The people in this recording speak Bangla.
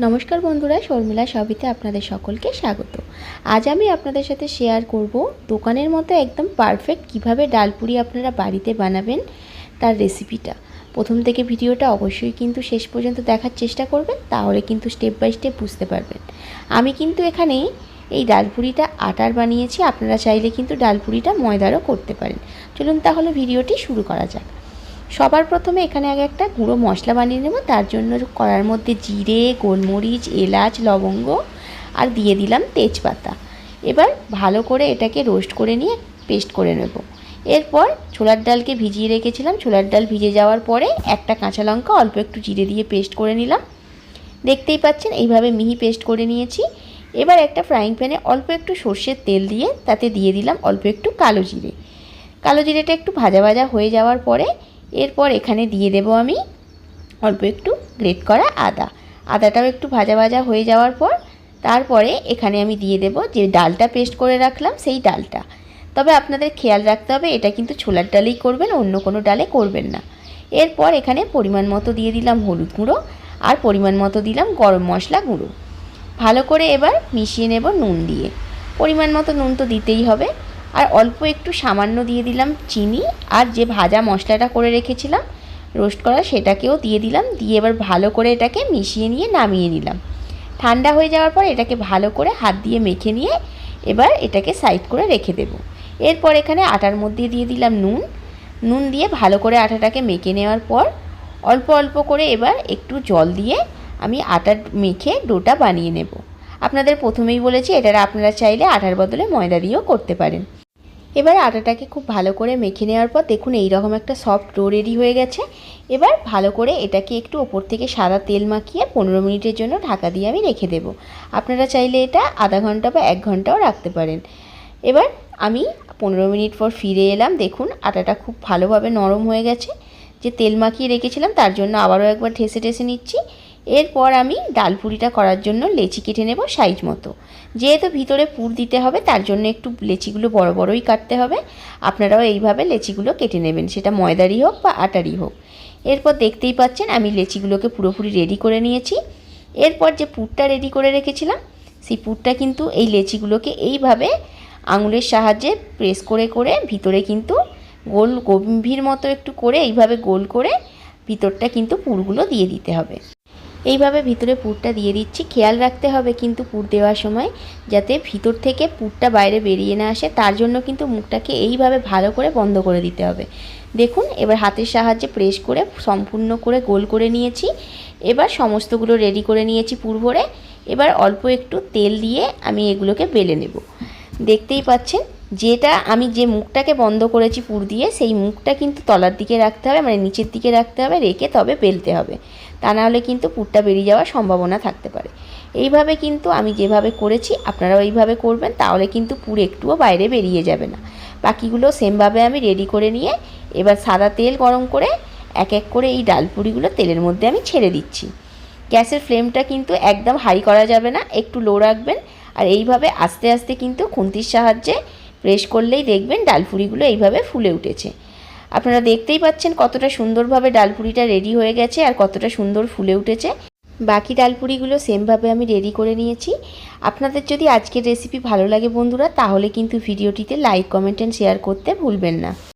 নমস্কার বন্ধুরা, শর্মিলা সবিতে আপনাদের সকলকে স্বাগত। আজ আমি আপনাদের সাথে শেয়ার করব দোকানের মতো একদম পারফেক্ট কীভাবে ডালপুরি আপনারা বাড়িতে বানাবেন তার রেসিপিটা প্রথম থেকে ভিডিওটা অবশ্যই কিন্তু শেষ পর্যন্ত দেখার চেষ্টা করবেন, তাহলে কিন্তু স্টেপ বাই স্টেপ বুঝতে পারবেন। আমি কিন্তু এখানে এই ডালপুরিটা আটার বানিয়েছি, আপনারা চাইলে কিন্তু ডালপুরিটা ময়দারও করতে পারেন। চলুন তাহলে ভিডিওটি শুরু করা যাক। সবার প্রথমে এখানে আগে একটা গুঁড়ো মশলা বানিয়ে নেব। তার জন্য কড়ার মধ্যে জিরে, গোলমরিচ, এলাচ, লবঙ্গ আর দিয়ে দিলাম তেজপাতা। এবার ভালো করে এটাকে রোস্ট করে নিয়ে পেস্ট করে নেব। এরপর ছোলার ডালকে ভিজিয়ে রেখেছিলাম। ছোলার ডাল ভিজে যাওয়ার পরে একটা কাঁচা লঙ্কা অল্প একটু জিরে দিয়ে পেস্ট করে নিলাম। দেখতেই পাচ্ছেন, এইভাবে মিহি পেস্ট করে নিয়েছি। এবার একটা ফ্রাইং প্যানে অল্প একটু সর্ষের তেল দিয়ে তাতে দিয়ে দিলাম অল্প একটু কালো জিরে। কালো জিরেটা একটু ভাজা ভাজা হয়ে যাওয়ার পরে এরপর এখানে দিয়ে দেব আমি অল্প একটু গ্রেট করা আদা। আদাটাও একটু ভাজা ভাজা হয়ে যাওয়ার পর তারপরে এখানে আমি দিয়ে দেব যে ডালটা পেস্ট করে রাখলাম সেই ডালটা। তবে আপনাদের খেয়াল রাখতে হবে, এটা কিন্তু ছোলার ডালেই করবেন, অন্য কোনো ডালে করবেন না। এরপর এখানে পরিমাণ মতো দিয়ে দিলাম হলুদ গুঁড়ো আর পরিমাণ মতো দিলাম গরম মশলা গুঁড়ো। ভালো করে এবার মিশিয়ে নেব নুন দিয়ে। পরিমাণ মতো নুন তো দিতেই হবে। আর অল্প একটু সামান্য দিয়ে দিলাম চিনি আর যে ভাজা মশলাটা করে রেখেছিলাম, রোস্ট করা সেটাকেও দিয়ে দিলাম, দিয়ে এবার ভালো করে এটাকে মিশিয়ে নিয়ে নামিয়ে নিলাম। ঠান্ডা হয়ে যাওয়ার পর এটাকে ভালো করে হাত দিয়ে মেখে নিয়ে এবার এটাকে সাইড করে রেখে দেব। এরপর এখানে আটার মধ্যে দিয়ে দিলাম নুন। নুন দিয়ে ভালো করে আটাটাকে মেখে নেওয়ার পর অল্প অল্প করে এবার একটু জল দিয়ে আমি আটা মেখে ডোটা বানিয়ে নেব। আপনাদের প্রথমেই বলেছি এটা আপনারা চাইলে আটার বদলে ময়দা দিয়েও করতে পারেন। এবার আটাটাকে খুব ভালো করে মেখে নেওয়ার পর দেখুন এই রকম একটা সফট ডো রেডি হয়ে গেছে। এবার ভালো করে এটাকে একটু ওপর থেকে সাদা তেল মাখিয়ে পনেরো মিনিটের জন্য ঢাকা দিয়ে আমি রেখে দেব। আপনারা চাইলে এটা আধা ঘণ্টা বা এক ঘন্টাও রাখতে পারেন। এবার আমি পনেরো মিনিট পর ফিরে এলাম। দেখুন আটাটা খুব ভালোভাবে নরম হয়ে গেছে। যে তেল মাখিয়ে রেখেছিলাম তার জন্য আবারও একবার ঠেসে ঠেসে নিচ্ছি। এরপর আমি ডাল ডালপুরিটা করার জন্য লেচি কেটে নেব সাইজ মতো। যেহেতু ভিতরে পুর দিতে হবে, তার জন্য একটু লেচিগুলো বড় বড়ই কাটতে হবে। আপনারাও এইভাবে লেচিগুলো কেটে নেবেন, সেটা ময়দারই হোক বা আটারই হোক। এরপর দেখতেই পাচ্ছেন, আমি লেচিগুলোকে পুরোপুরি রেডি করে নিয়েছি। এরপর যে পুরটা রেডি করে রেখেছিলাম, সেই পুরটা কিন্তু এই লেচিগুলোকে এইভাবে আঙুলের সাহায্যে প্রেস করে করে ভিতরে কিন্তু গোল গম্ভীর মতো একটু করে এইভাবে গোল করে ভিতরটা কিন্তু পুরগুলো দিয়ে দিতে হবে। এইভাবে ভিতরে পুরটা দিয়ে দিচ্ছি। খেয়াল রাখতে হবে কিন্তু পুর দেওয়ার সময় যাতে ভিতর থেকে পুরটা বাইরে বেরিয়ে না আসে। তার জন্য কিন্তু মুখটাকে এইভাবে ভালো করে বন্ধ করে দিতে হবে। দেখুন, এবার হাতের সাহায্যে প্রেস করে সম্পূর্ণ করে গোল করে নিয়েছি। এবার সমস্তগুলো রেডি করে নিয়েছি পুর ভরে। এবার অল্প একটু তেল দিয়ে আমি এগুলোকে বেলে নেব। দেখতেই পাচ্ছেন যেটা আমি যে মুখটাকে বন্ধ করেছি পুর দিয়ে, সেই মুখটা কিন্তু তলার দিকে রাখতে হবে মানে নিচের দিকে রাখতে হবে, রেখে তবে বেলতে হবে। তা নাহলে কিন্তু পুরটা বেরিয়ে যাওয়ার সম্ভাবনা থাকতে পারে। এইভাবে কিন্তু আমি যেভাবে করেছি, আপনারাও এইভাবে করবেন, তাহলে কিন্তু পুর একটুও বাইরে বেরিয়ে যাবে না। বাকিগুলো সেমভাবে আমি রেডি করে নিয়ে, এবার সাদা তেল গরম করে, এক এক করে এই ডালপুরিগুলো তেলের মধ্যে আমি ছেড়ে দিচ্ছি। গ্যাসের ফ্লেমটা কিন্তু একদম হাই করা যাবে না, একটু লো রাখবেন, আর এইভাবে আস্তে আস্তে কিন্তু খুন্তির সাহায্যে প্রেস করলেই দেখবেন ডালপুরিগুলো এইভাবে ফুলে উঠেছে। আপনারা দেখতেই পাচ্ছেন কতটা সুন্দরভাবে ডালপুরিটা রেডি হয়ে গেছে আর কতটা সুন্দর ফুলে উঠেছে। বাকি ডালপুরিগুলো সেমভাবে আমি রেডি করে নিয়েছি। আপনাদের যদি আজকের রেসিপি ভালো লাগে বন্ধুরা, তাহলে কিন্তু ভিডিওটিতে লাইক কমেন্ট অ্যান্ড শেয়ার করতে ভুলবেন না।